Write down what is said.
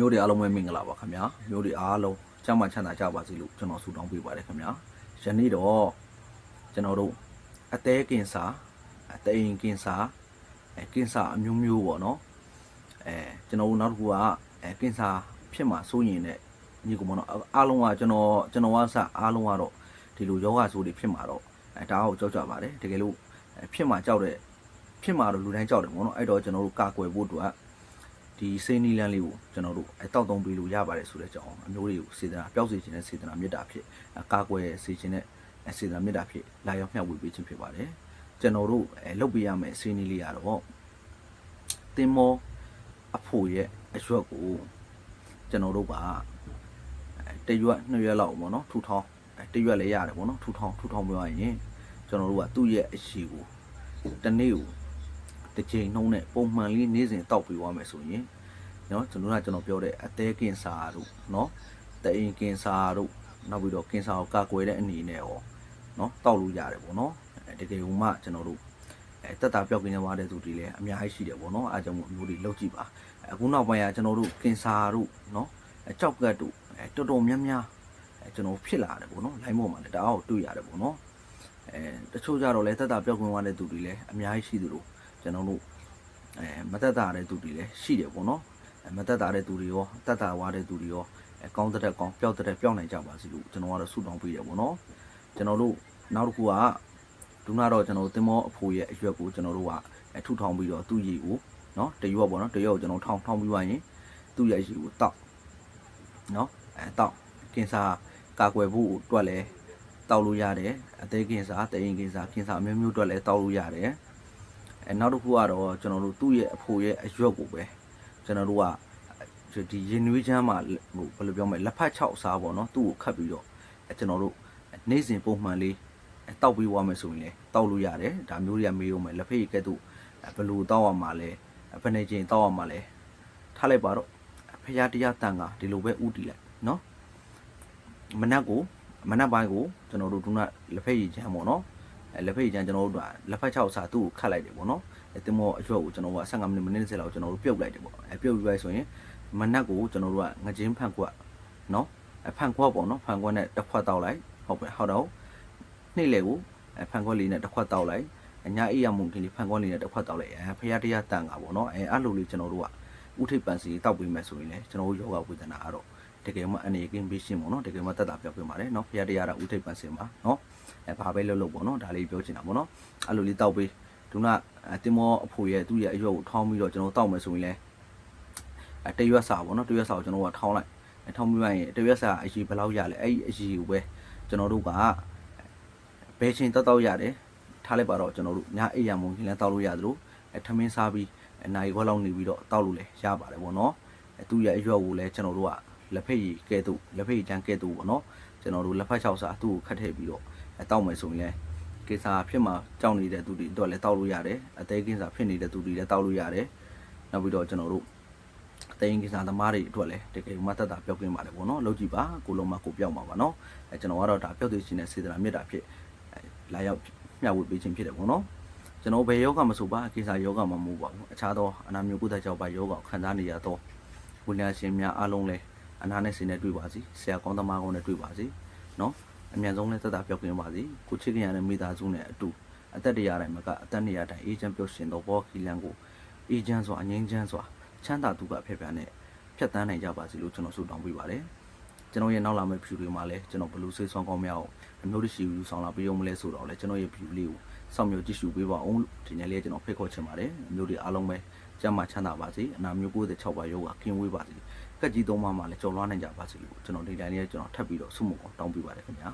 မျိုးတွေအားလုံးပဲမင်္ဂလာပါခင်ဗျာမျိုးတွေအားလုံးကျမ်းမာချမ်းသာကြပါစေလို့ကျွန်တော်ဆုတောင်းပေးပါတယ်ခင်ဗျာယနေ့တော့ကျွန်တော်တို့အသေးကင်စာအသေးရင်ကင်စာအဲကင်စာအမျိုးမျိုးပေါ့နော်အဲကျွန်တော်တို့နောက်တစ်ခုကအဲကင်စာဖြစ်မှာစိုးရင်တဲ့ညီကောင်မနော်အားလုံးကကျွန်တော်ကျွန်တော်ကစအားလုံးကတော့ဒီလိုယောဂဆိုးတွေဖြစ်မှာတော့အဲဒါကိုကြောက်ကြပါတယ်တကယ်လို့အဲဖြစ်မှာကြောက်တဲ့ဖြစ်မှာတော့လူတိုင်းကြောက်တယ်ပေါ့နော်အဲ့တော့ကျွန်တော်တို့ကာကွယ်ဖို့အတွက် ဒီစိတ်နီလန်းလေးကိုကျွန်တော်တို့အတောက်တုံးပေးလို့ရပါတယ်ဆိုတဲ့အကြောင်းအမျိုးတွေကိုစေတနာပျောက်စေခြင်းနဲ့စေတနာမေတ္တာဖြစ်အကာကွယ်စေခြင်းနဲ့စေတနာမေတ္တာဖြစ်လာရောက်မျှဝေပေးခြင်းဖြစ်ပါတယ်ကျွန်တော်တို့အဲလုပ်ပေးရမယ့်စိတ်နီလေးကတော့တင်မောအဖို့ရဲ့အရွက်ကိုကျွန်တော်တို့ကအဲတရွက်နှစ်ရွက်လောက်ပေါ့နော်ထူထောင်းအဲတရွက်လည်းရတယ်ပေါ့နော်ထူထောင်းထူထောင်းပြောရရင်ကျွန်တော်တို့ကသူ့ရဲ့အရှိကိုတစ်နေ့ကို တစ်ချိန်နှုံးနဲ့ပုံမှန်လေးနေ့စဉ်တောက်ပြီးသွားမယ်ဆိုရင်เนาะကျွန်တော်ကကျွန်တော်ပြောတဲ့အသေးကင်စာတို့เนาะတအိမ်ကင်စာတို့နောက်ပြီးတော့ကင်စာကိုကာကွယ်တဲ့အနေနဲ့ရောเนาะတောက်လို့ရတယ်ပေါ့เนาะအဲတကယ်လို့မှကျွန်တော်တို့အဲတက်တာပြောက်ကင်းနေသွားတဲ့သူတွေလည်းအများကြီးရှိတယ်ပေါ့เนาะအားကြောင့်မို့အမျိုးတွေလောက်ကြည့်ပါအခုနောက်ပိုင်းကကျွန်တော်တို့ကင်စာတို့เนาะအဲကြောက်ကတ်တို့အဲတော်တော်များများအဲကျွန်တော်ဖြစ်လာတယ်ပေါ့เนาะ line ပေါ်မှာလည်းတအားကိုတွေ့ရတယ်ပေါ့เนาะအဲတချို့ကြတော့လည်းတက်တာပြောက်ကင်းသွားတဲ့သူတွေလည်းအများကြီးရှိသလို ကျွန်တော်တို့အဲမတက်တာတဲ့သူတွေလည်းရှိတယ်ပေါ့နော်အဲမတက်တာတဲ့သူတွေရောတက်တာဝါတဲ့သူတွေရောအဲကောင်းတဲ့ကောင်းပျောက်တဲ့ပျောက်နိုင်ကြပါစေလို့ကျွန်တော်ကတော့ဆုတောင်းပေးတယ်ပေါ့နော်ကျွန်တော်တို့နောက်တစ်ခုကဒုနာတော့ကျွန်တော်တင်မောအဖိုးရဲ့အရွက်ကိုကျွန်တော်တို့ကအထုထောင်ပြီးတော့သူ့ရည်ကိုနော်တရွက်ပေါ့နော်တရွက်ကိုကျွန်တော်ထောင်ထောင်ပြီးသွားရင်သူ့ရဲ့ရည်ကိုတောက်နော်အဲတောက်ကင်စာကာကွယ်ဖို့အတွက်လည်းတောက်လို့ရတယ်အသေးကင်စာတရင်ကင်စာကင်စာအမျိုးမျိုးအတွက်လည်းတောက်လို့ရတယ် အဲနောက်တစ်ခုကတော့ကျွန်တော်တို့သူ့ရဲ့အဖိုရဲ့အရွက်ကိုပဲကျွန်တော်တို့ကဒီရင်နွေးချမ်းမှာဟိုဘယ်လိုပြောမလဲလက်ဖက်6စားပေါ့နော်သူ့ကိုခတ်ပြီးတော့အဲကျွန်တော်တို့နေ့စဉ်ပုံမှန်လေးအဲတောက်ပြီးွားမယ်ဆိုရင်လေတောက်လို့ရတယ်ဒါမျိုးတွေကမေးဦးမယ်လက်ဖက်ရည်ကဲ့သို့အဲဘယ်လိုတောက်ရမှာလဲအဲဘယ်နေချိန်တောက်ရမှာလဲထားလိုက်ပါတော့ဖရာတရားတန်ကဒီလိုပဲဥတီလိုက်နော်မနက်ကိုမနက်ပိုင်းကိုကျွန်တော်တို့ဒုနလက်ဖက်ရည်ချမ်းပေါ့နော်အဲ လက်ဖက်ရည်ချမ်းကျွန်တော်တို့ကလက်ဖက်6စာသူ့ကိုခတ်လိုက်တယ်ပေါ့နော်အဲတင်မောအရွက်ကိုကျွန်တော်က15မိနစ်မိနစ်10လောက်ကျွန်တော်တို့ပြုတ်လိုက်တယ်ပေါ့အဲပြုတ်ပြီးไปဆိုရင်မနက်ကိုကျွန်တော်တို့ကငကြင်းဖန်ခွက်နော်အဲဖန်ခွက်ပေါ့နော်ဖန်ခွက်နဲ့တစ်ခွက်တောက်လိုက်ဟုတ်ပဲဟုတ်တော့နေ့လေကိုအဲဖန်ခွက်လေးနဲ့တစ်ခွက်တောက်လိုက်အညာအေးရမှုခင်းလေးဖန်ခွက်လေးနဲ့တစ်ခွက်တောက်လိုက်အဲဖရာတရားတန်ကပေါ့နော်အဲအဲ့လိုလေးကျွန်တော်တို့ကဥထိပ်ပန်စီတောက်ပြီးမှဆိုရင်လေကျွန်တော်တို့ယောဂဝေဒနာကတော့ တကယ်မှအနေကင်းပေးရှင်းပေါ့နော်တကယ်မှတက်တာပြောက်ပြပါတယ်နော်ဖရာတရားကဥထိပ်ပန်စင်ပါနော်အဲဘာပဲလုပ်လို့ပေါ့နော်ဒါလေးပြောချင်တာပေါ့နော်အဲ့လိုလေးတောက်ပေးဒုနာအတင်မောအဖိုရဲ့သူ့ရဲ့အရွက်ကိုထောင်းပြီးတော့ကျွန်တော်တောက်မယ်ဆိုရင်လဲအဲတရွက်စာပေါ့နော်တရွက်စာကိုကျွန်တော်ကထောင်းလိုက်အဲထောင်းပြီးမှရင်တရွက်စာအရေးဘယ်လောက်ရလဲအဲ့ဒီအရေးကိုပဲကျွန်တော်တို့ကဘယ်ချိန်တောက်တောက်ရတယ်ထားလိုက်ပါတော့ကျွန်တော်တို့ညအိပ်ရမုံခင်လဲတောက်လို့ရသလိုအဲထမင်းစားပြီးအနာရီခွက်လောက်နေပြီးတော့တောက်လို့လဲရပါတယ်ပေါ့နော်အဲသူ့ရဲ့အရွက်ကိုလဲကျွန်တော်တို့က လက်ဖက်ရည်ကဲ့သို့လက်ဖက်ရည်ချမ်းကဲ့သို့ပေါ့နော်ကျွန်တော်တို့လက်ဖက်6စာသူ့ကိုခတ်ထည့်ပြီးတော့အဲတောက်မယ်ဆိုရင်လည်းကိစ္စဖြစ်မှာကြောက်နေတဲ့သူတွေတော့လည်းတောက်လို့ရတယ်အသေးကိစ္စဖြစ်နေတဲ့သူတွေလည်းတောက်လို့ရတယ်နောက်ပြီးတော့ကျွန်တော်တို့အသေးကိစ္စသမားတွေအတွက်လည်းတကယ်မှတတ်တာပြောက်ကင်းပါတယ်ပေါ့နော်လောက်ကြည့်ပါကိုလုံးမကိုပြောက်မှာပါနော်အဲကျွန်တော်ကတော့ဒါပြောက်သိခြင်းနဲ့စေတနာမေတ္တာဖြစ်အဲလာရောက်မျှဝေပေးခြင်းဖြစ်တယ်ပေါ့နော်ကျွန်တော်ဘယ်ယောဂမဆိုပါကိစ္စယောဂမှာမဟုတ်ပါဘူးအခြားသောအနာမျိုးကုသကြောင့်ပါယောဂကိုခံစားနေရတော့ဝိညာဉ်ရှင်များအားလုံးလည်း အနာနဲ့စိတ်နဲ့တွေ့ပါစီဆရာကောင်းသမားကောင်းနဲ့တွေ့ပါစီနော်အမြန်ဆုံးလဲသက်သာပြောက်ကင်းပါစေကိုချစ်ခင်ရတဲ့မိသားစုနဲ့အတူအသက်တရားတိုင်းမှာကအသက်နေရတိုင်းအေဂျင့်ပြုတ်ရှင်သောဘောခီလန်ကိုအေဂျင့်စွာအငြိမ်းချမ်းစွာချမ်းသာဒုက္ခဖျက်ဖျက်နဲ့ဖြတ်တန်းနိုင်ကြပါစေလို့ကျွန်တော်ဆုတောင်းပေးပါတယ်ကျွန်တော်ရဲ့နောက်လာမယ့် view တွေမှာလည်းကျွန်တော်ဘလူးဆေးဆွမ်းကောင်းများအောင်အမျိုးတရှိယူဆောင်လာပေးအောင်မလဲဆိုတော့လဲကျွန်တော်ရဲ့ view လေးကိုစောင့်မျှော်ကြည့်ရှုပေးပါအောင်လို့ဒီနေ့လေးကျွန်တော်ဖိတ်ခေါ်ချင်ပါတယ်အမျိုးတွေအားလုံးပဲကျမ်းမာချမ်းသာပါစေအနာမျိုး96ပါယောဂကင်းဝေးပါစေ ကက်ကြီးသုံးပါးမှာလည်းကြော်လွှားနိုင်ကြပါစေလို့ကျွန်တော်ဒီတိုင်းလေးကျွန်တော်ထပ်ပြီးတော့ဆုမွန်ကောင်းတောင်းပေးပါတယ်ခင်ဗျာ